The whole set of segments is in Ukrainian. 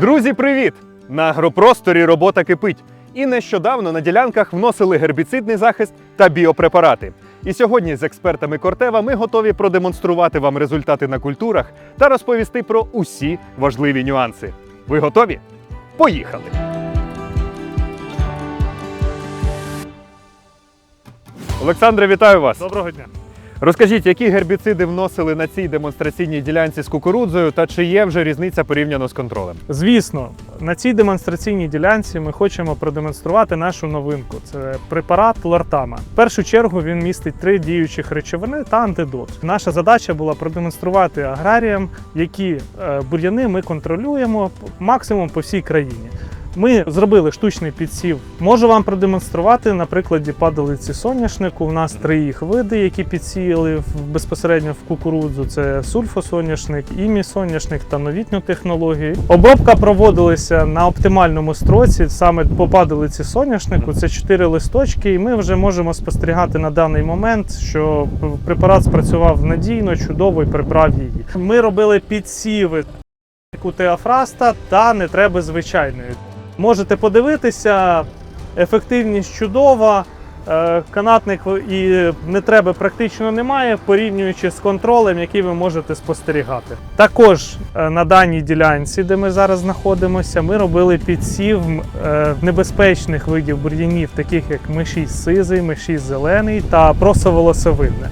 Друзі, привіт! На агропросторі робота кипить. І нещодавно на ділянках вносили гербіцидний захист та біопрепарати. І сьогодні з експертами Кортева ми готові продемонструвати вам результати на культурах та розповісти про усі важливі нюанси. Ви готові? Поїхали! Олександре, вітаю вас! Доброго дня. Розкажіть, які гербіциди вносили на цій демонстраційній ділянці з кукурудзою та чи є вже різниця порівняно з контролем? Звісно, на цій демонстраційній ділянці ми хочемо продемонструвати нашу новинку. Це препарат Лортама. В першу чергу він містить три діючих речовини та антидот. Наша задача була продемонструвати аграріям, які е, бур'яни ми контролюємо максимум по всій країні. Ми зробили штучний підсів. Можу вам продемонструвати на прикладі падалиці соняшнику. У нас три їх види, які підсіяли безпосередньо в кукурудзу. Це сульфосоняшник, імі-соняшник та новітню технологію. Обробка проводилася на оптимальному строці, саме по падалиці соняшнику. Це чотири листочки, і ми вже можемо спостерігати на даний момент, що препарат спрацював надійно, чудово і прибрав її. Ми робили підсіви теофраста та не треба звичайної. Можете подивитися, ефективність чудова, е, канатних і не треба практично немає, порівнюючи з контролем, який ви можете спостерігати. Також е, на даній ділянці, де ми зараз знаходимося, ми робили підсів е, небезпечних видів бур'янів, таких як мишість сизий, мишість зелений та просоволосовидне.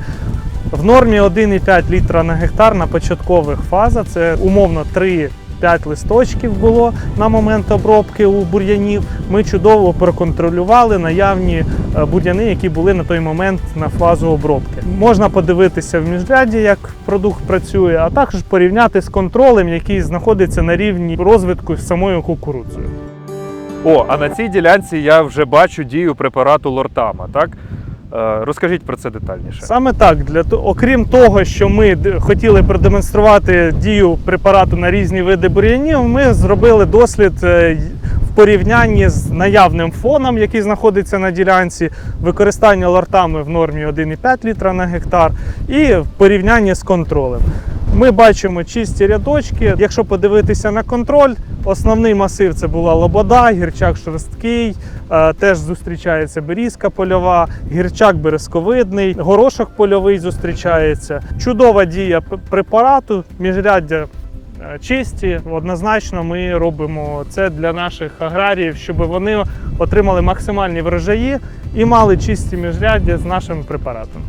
В нормі 1,5 літра на гектар на початкових фазах це умовно 3 5 листочків було на момент обробки у бур'янів. Ми чудово проконтролювали наявні е, бур'яни, які були на той момент на фазу обробки. Можна подивитися в міжряді, як продукт працює, а також порівняти з контролем, який знаходиться на рівні розвитку з самою кукурудзою. О, а на цій ділянці я вже бачу дію препарату Лортама, так? Е, розкажіть про це детальніше. Саме так, для окрім того, що ми хотіли продемонструвати дію препарату на різні види бур'янів, ми зробили дослід е, порівнянні з наявним фоном, який знаходиться на ділянці, використання лортами в нормі 1,5 літра на гектар, і в порівнянні з контролем. Ми бачимо чисті рядочки. Якщо подивитися на контроль, основний масив це була лобода, гірчак шорсткий, е, теж зустрічається берізка польова, гірчак березковидний, горошок польовий зустрічається. Чудова дія препарату, міжряддя чисті. Однозначно, ми робимо це для наших аграріїв, щоб вони отримали максимальні врожаї і мали чисті міжряддя з нашим препаратом.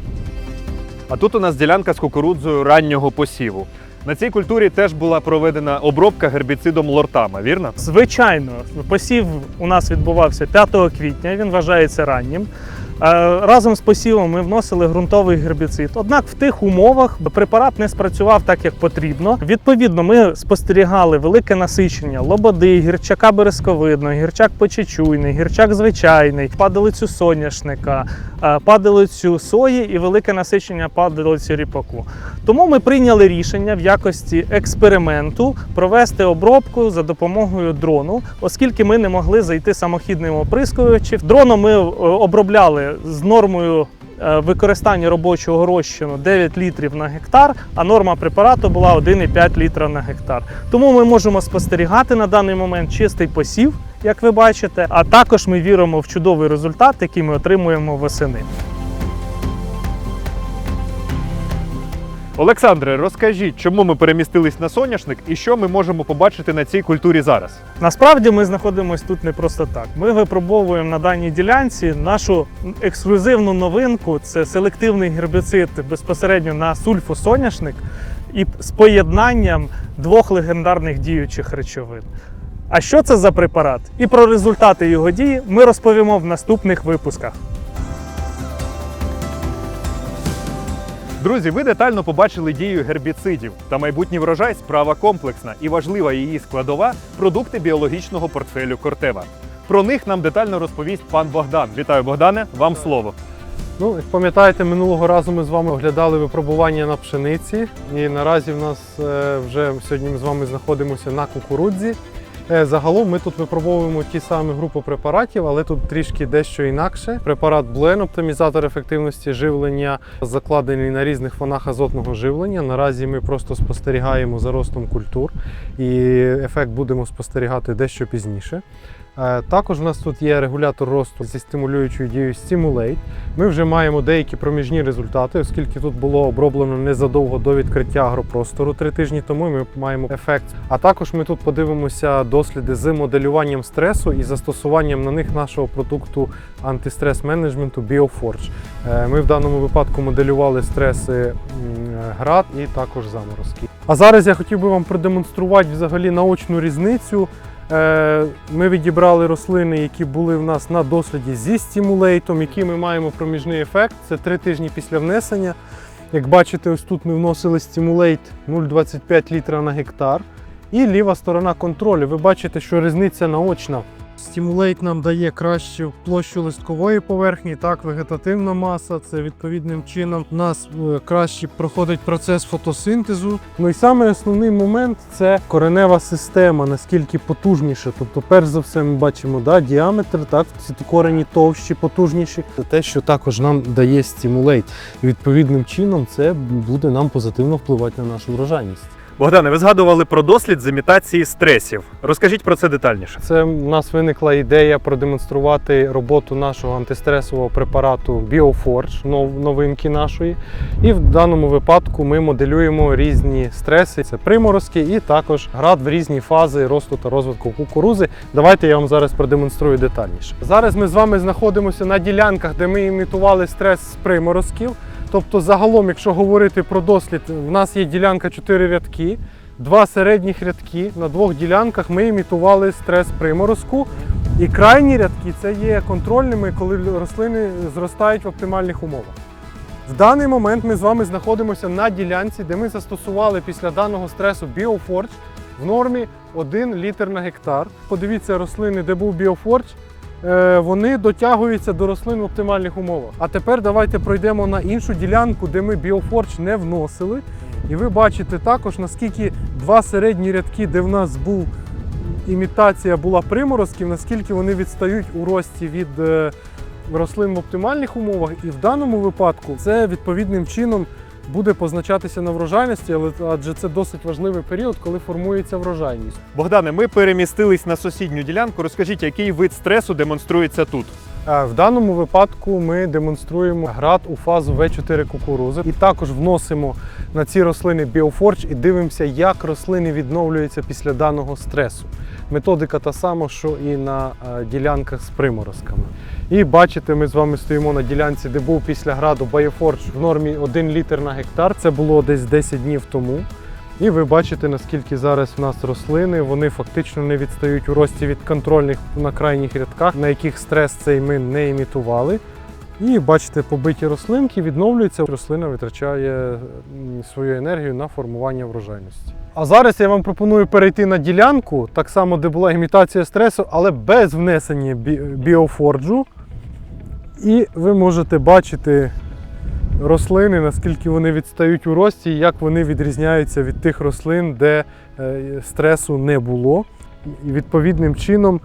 А тут у нас ділянка з кукурудзою раннього посіву. На цій культурі теж була проведена обробка гербіцидом Лортама, вірно? Звичайно, посів у нас відбувався 5 квітня, він вважається раннім. Е, Разом з посівом ми вносили ґрунтовий гербіцид. Однак в тих умовах препарат не спрацював так, як потрібно. Відповідно, ми спостерігали велике насичення лободи, гірчака березковидного, гірчак почечуйний, гірчак звичайний, падалицю соняшника, е, падалицю сої і велике насичення падалиці ріпаку. Тому ми прийняли рішення в якості експерименту провести обробку за допомогою дрону, оскільки ми не могли зайти самохідним оприскувачем. Дроном ми е, обробляли з нормою. е, Використання робочого розчину 9 літрів на гектар, а норма препарату була 1,5 літра на гектар. Тому ми можемо спостерігати на даний момент чистий посів, як ви бачите, а також ми віримо в чудовий результат, який ми отримуємо восени. Олександре, розкажіть, чому ми перемістились на соняшник і що ми можемо побачити на цій культурі зараз? Насправді ми знаходимося тут не просто так. Ми випробовуємо на даній ділянці нашу ексклюзивну новинку це селективний гербіцид безпосередньо на сульфосоняшник і з поєднанням двох легендарних діючих речовин. А що це за препарат? І про результати його дії ми розповімо в наступних випусках. Друзі, ви детально побачили дію гербіцидів. Та майбутній врожай справа комплексна і важлива її складова продукти біологічного портфелю Кортева. Про них нам детально розповість пан Богдан. Вітаю, Богдане, вам слово. Ну, як пам'ятаєте, минулого разу ми з вами оглядали випробування на пшениці, і наразі в нас е, вже сьогодні ми з вами знаходимося на кукурудзі. Е, Загалом ми тут випробовуємо ті самі групи препаратів, але тут трішки дещо інакше. Препарат Блен, оптимізатор ефективності живлення, закладений на різних фонах азотного живлення. Наразі ми просто спостерігаємо за ростом культур і ефект будемо спостерігати дещо пізніше. Е, Також у нас тут є регулятор росту зі стимулюючою дією Stimulate. Ми вже маємо деякі проміжні результати, оскільки тут було оброблено незадовго до відкриття агропростору три тижні тому. Ми маємо ефект. А також ми тут подивимося досліди з моделюванням стресу і застосуванням на них нашого продукту антистрес менеджменту BioForge. Е, Ми в даному випадку моделювали стреси град і також заморозки. А зараз я хотів би вам продемонструвати взагалі наочну різницю. Е, Ми відібрали рослини, які були в нас на досліді зі стимулейтом, які ми маємо проміжний ефект. Це три тижні після внесення. Як бачите, ось тут ми вносили стимулейт 0,25 літра на гектар. І ліва сторона контролю. Ви бачите, що різниця наочна. Стимулейт нам дає кращу площу листкової поверхні, так, вегетативна маса. Це відповідним чином у нас е, краще проходить процес фотосинтезу. Ну і саме основний момент це коренева система, наскільки потужніша. Тобто, перш за все, ми бачимо да, діаметр, так, ці корені товщі, потужніші. Це те, що також нам дає стимулейт. Відповідним чином це буде нам позитивно впливати на нашу врожайність. Богдане, ви згадували про дослід з імітації стресів. Розкажіть про це детальніше. Це в нас виникла ідея продемонструвати роботу нашого антистресового препарату нов- новинки нашої. І в даному випадку ми моделюємо різні стреси. Це приморозки і також град в різні фази росту та розвитку кукурузи. Давайте я вам зараз продемонструю детальніше. Зараз ми з вами знаходимося на ділянках, де ми імітували стрес з приморозків. Тобто, загалом, якщо говорити про дослід, в нас є ділянка 4 рядки, два середніх рядки. На двох ділянках ми імітували стрес приморозку. І крайні рядки це є контрольними, коли рослини зростають в оптимальних умовах. В даний момент ми з вами знаходимося на ділянці, де ми застосували після даного стресу BioForge в нормі 1 літр на гектар. Подивіться рослини, де був BioForge. Е, Вони дотягуються до рослин в оптимальних умовах. А тепер давайте пройдемо на іншу ділянку, де ми BioForge не вносили. І ви бачите також, наскільки два середні рядки, де в нас був імітація була приморозків, наскільки вони відстають у рості від е, рослин в оптимальних умовах. І в даному випадку це відповідним чином буде позначатися на врожайності, але адже це досить важливий період, коли формується врожайність. Богдане, ми перемістились на сусідню ділянку. Розкажіть, який вид стресу демонструється тут? В даному випадку ми демонструємо град у фазу В4 кукурузи і також вносимо на ці рослини біофорч і дивимося, як рослини відновлюються після даного стресу. Методика та сама, що і на е, ділянках з приморозками. І бачите, ми з вами стоїмо на ділянці, де був після граду Біофорч в нормі 1 літр на гектар. Це було десь 10 днів тому. І ви бачите, наскільки зараз в нас рослини, вони фактично не відстають у рості від контрольних на крайніх рядках, на яких стрес цей ми не імітували. І бачите, побиті рослинки відновлюються. Рослина витрачає свою енергію на формування врожайності. А зараз я вам пропоную перейти на ділянку, так само, де була імітація стресу, але без внесення бі- біофорджу. І ви можете бачити рослини, наскільки вони відстають у рості, і як вони відрізняються від тих рослин, де е, стресу не було. І відповідним чином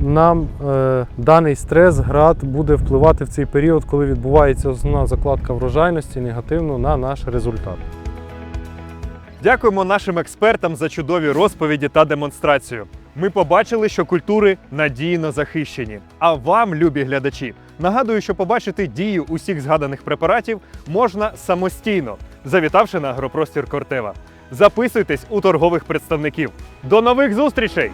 нам е, даний стрес, град буде впливати в цей період, коли відбувається основна закладка врожайності негативно на наш результат. Дякуємо нашим експертам за чудові розповіді та демонстрацію. Ми побачили, що культури надійно захищені. А вам, любі глядачі, нагадую, що побачити дію усіх згаданих препаратів можна самостійно, завітавши на агропростір Кортева. Записуйтесь у торгових представників. До нових зустрічей!